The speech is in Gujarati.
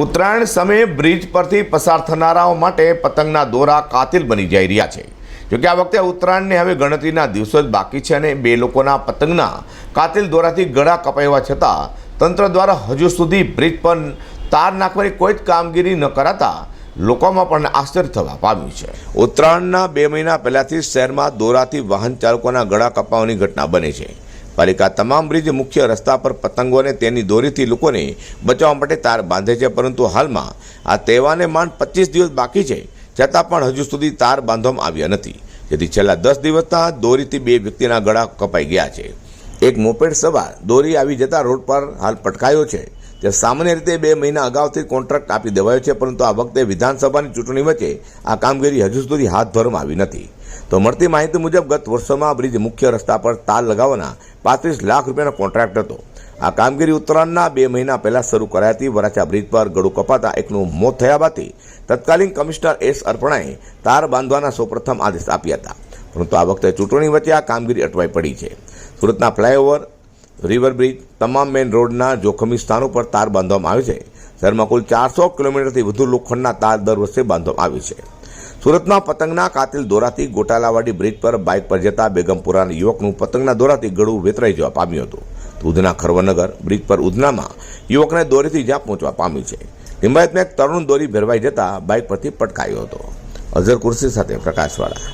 ઉત્તરાયણ સમયે બ્રિજ પરથી પસાર થનારાઓ માટે પતંગના દોરા કાતિલ બની જઈ રહ્યા છે. જોકે આ વખતે ઉત્તરાયણને હવે ગણતરીના દિવસો જ બાકી છે અને બે લોકોના પતંગના કાતિલ દોરાથી ગળા કપાયવા છતાં તંત્ર દ્વારા હજુ સુધી બ્રિજ પર તાર નાખવાની કોઈ જ કામગીરી ન કરાતા લોકોમાં પણ આશ્ચર્ય થવા પામ્યું છે. ઉત્તરાયણના બે મહિના પહેલાંથી શહેરમાં દોરાથી વાહન ચાલકોના ગળા કપાવાની ઘટના બને છે. પાલિકા તમામ બ્રિજ મુખ્ય રસ્તા પર પતંગો અને તેની દોરીથી લોકોને બચાવવા માટે તાર બાંધે છે, પરંતુ હાલમાં આ તહેવારને માંડ પચીસ દિવસ બાકી છે, છતાં પણ હજુ સુધી તાર બાંધવામાં આવ્યા નથી. જેથી છેલ્લા દસ દિવસના દોરીથી બે વ્યક્તિના ગળા કપાઈ ગયા છે. એક મોપેડ સવાર દોરી આવી જતા રોડ પર હાલ પટકાયો છે. તે સામાન્ય રીતે બે મહિના અગાઉથી કોન્ટ્રાક્ટ આપી દેવાયો છે, પરંતુ આ વખતે વિધાનસભાની ચૂંટણી વચ્ચે આ કામગીરી હજુ સુધી હાથ ધરવામાં આવી નથી. તો મળતી માહિતી મુજબ ગત વર્ષોમાં બ્રિજ મુખ્ય રસ્તા પર તાર લગાવવાના પાંત્રીસ લાખ રૂપિયાનો કોન્ટ્રાક્ટ હતો. આ કામગીરી ઉત્તરાયણના બે મહિના પહેલા શરૂ કરાઈ હતી. વરાછા બ્રિજ પર ગળું કપાતા એકનું મોત થયા બાદથી તત્કાલીન કમિશનર એસ અર્પણાએ તાર બાંધવાના સૌપ્રથમ આદેશ આપ્યા હતા. પરંતુ આ વખતે ચૂંટણી વચ્ચે આ કામગીરી અટવાઈ પડી છે. સુરતના ફ્લાયઓવર રિવર બ્રિજ તમામ મેઇન રોડના જોખમી સ્થાનો પર તાર બાંધવામાં આવે છે. શહેરમાં કુલ ચારસો કિલોમીટરથી વધુ લોખંડના તાર દર વર્ષે બાંધવામાં આવે છે. સુરતમાં પતંગના કાતિલ દોરાથી ગોટાલાવાડી બ્રિજ પર બાઇક પર જતા બેગમપુરાના યુવકનું પતંગના દોરાથી ગળું વેતરાઈ જવા પામ્યું હતું. ઉધના ખરવનગર બ્રિજ પર ઉધનામાં યુવકને દોરીથી જ્યાં પહોંચવા પામ્યું છે. લિંબાયતમાં એક તરુણ દોરી ભેરવાઈ જતા બાઇક પરથી પટકાયો હતો. અઝર કુર્સી સાથે પ્રકાશવાળા.